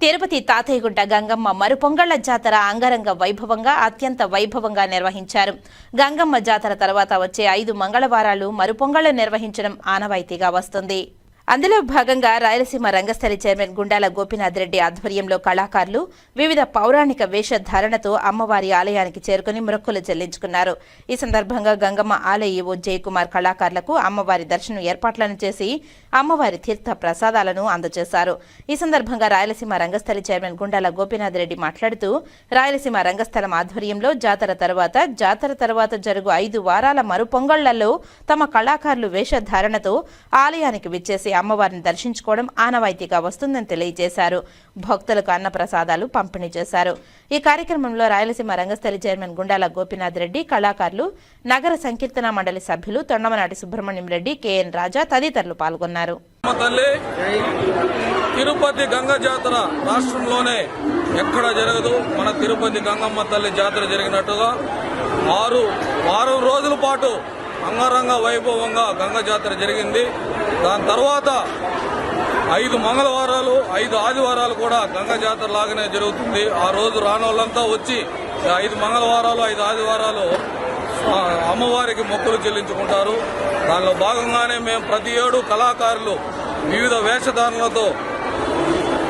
తిరుపతి తాతయ్యగుంట గంగమ్మ మరుపొంగళ్ళ జాతర అంగరంగ వైభవంగా అత్యంత వైభవంగా నిర్వహించారు. గంగమ్మ జాతర తర్వాత వచ్చే ఐదు మంగళవారాలు మరుపొంగళ్ళు నిర్వహించడం ఆనవాయితీగా వస్తుంది. అందులో భాగంగా రాయలసీమ రంగస్థలి చైర్మన్ గుండాల గోపీనాథ్ రెడ్డి ఆధ్వర్యంలో కళాకారులు వివిధ పౌరాణిక వేషధారణతో అమ్మవారి ఆలయానికి చేరుకుని మొక్కులు చెల్లించుకున్నారు. ఈ సందర్భంగా గంగమ్మ ఆలయ ఓ జయకుమార్ కళాకారులకు అమ్మవారి దర్శనం ఏర్పాట్లను చేసి అమ్మవారి తీర్థ ప్రసాదాలను అందజేశారు. ఈ సందర్భంగా రాయలసీమ రంగస్థలి చైర్మన్ గుండాల గోపీనాథ్ రెడ్డి మాట్లాడుతూ రాయలసీమ రంగస్థలం ఆధ్వర్యంలో జాతర తర్వాత జాతర తర్వాత జరుగు ఐదు వారాల మరుపొంగళ్ళలో తమ కళాకారులు వేషధారణతో ఆలయానికి విచ్చేసి అమ్మవారిని దర్శించుకోవడం ఆనవాయితీగా వస్తుందని తెలియజేశారు. భక్తులకు అన్న ప్రసాదాలు పంపిణీ చేశారు. ఈ కార్యక్రమంలో రాయలసీమ రంగస్థలి చైర్మన్ గుండాల గోపీనాథ్ రెడ్డి కళాకారులు నగర సంకీర్తన మండలి సభ్యులు తొండమనాటి సుబ్రహ్మణ్యం రెడ్డి కెఎన్ రాజా తదితరులు పాల్గొన్నారు. తిరుపతి గంగ జాతర రాష్ట్రంలోనే ఎక్కడ జరగదు. మన తిరుపతి గంగమ్మ తల్లి జాతర జరిగినట్టుగా ఆరు వారం రోజుల పాటు అంగరంగ వైభవంగా గంగ జాతర జరిగింది. దాని తర్వాత ఐదు మంగళవారాలు ఐదు ఆదివారాలు కూడా గంగ జాతర లాగానే జరుగుతుంది. ఆ రోజు రానోళ్ళంతా వచ్చి ఐదు మంగళవారాలు ఐదు ఆదివారాలు అమ్మవారికి మొక్కులు చెల్లించుకుంటారు. దానిలో భాగంగానే మేము ప్రతి ఏడు కళాకారులు వివిధ వేషధారణలతో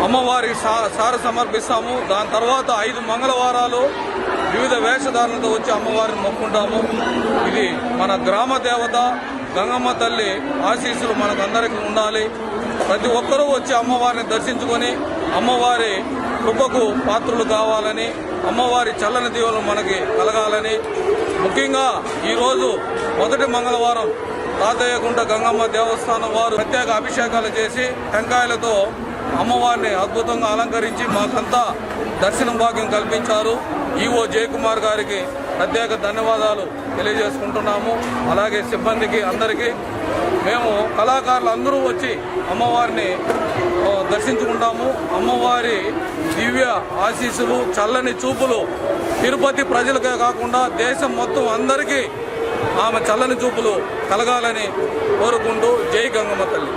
అమ్మవారికి సార సమర్పిస్తాము. దాని తర్వాత ఐదు మంగళవారాలు వివిధ వేషధారణతో వచ్చి అమ్మవారిని మొక్కుంటాము. ఇది మన గ్రామ దేవత గంగమ్మ తల్లి ఆశీస్సులు మనకందరికీ ఉండాలి. ప్రతి ఒక్కరూ వచ్చి అమ్మవారిని దర్శించుకొని అమ్మవారి కృపకు పాత్రులు కావాలని అమ్మవారి చల్లని దీవులు మనకి కలగాలని. ముఖ్యంగా ఈరోజు మొదటి మంగళవారం తాతయ్యగుంట గంగమ్మ దేవస్థానం వారు ప్రత్యేక అభిషేకాలు చేసి టెంకాయలతో అమ్మవారిని అద్భుతంగా అలంకరించి మాకంతా దర్శనం భాగ్యం కల్పించారు. ఈవో జయకుమార్ గారికి ప్రత్యేక ధన్యవాదాలు తెలియజేసుకుంటున్నాము. అలాగే సిబ్బందికి అందరికీ మేము కళాకారులు అందరూ వచ్చి అమ్మవారిని దర్శించుకుంటాము. అమ్మవారి దివ్య ఆశీస్సులు చల్లని చూపులు తిరుపతి ప్రజలకే కాకుండా దేశం మొత్తం అందరికీ ఆమె చల్లని చూపులు కలగాలని కోరుకుంటూ జై గంగమ్మ తల్లి.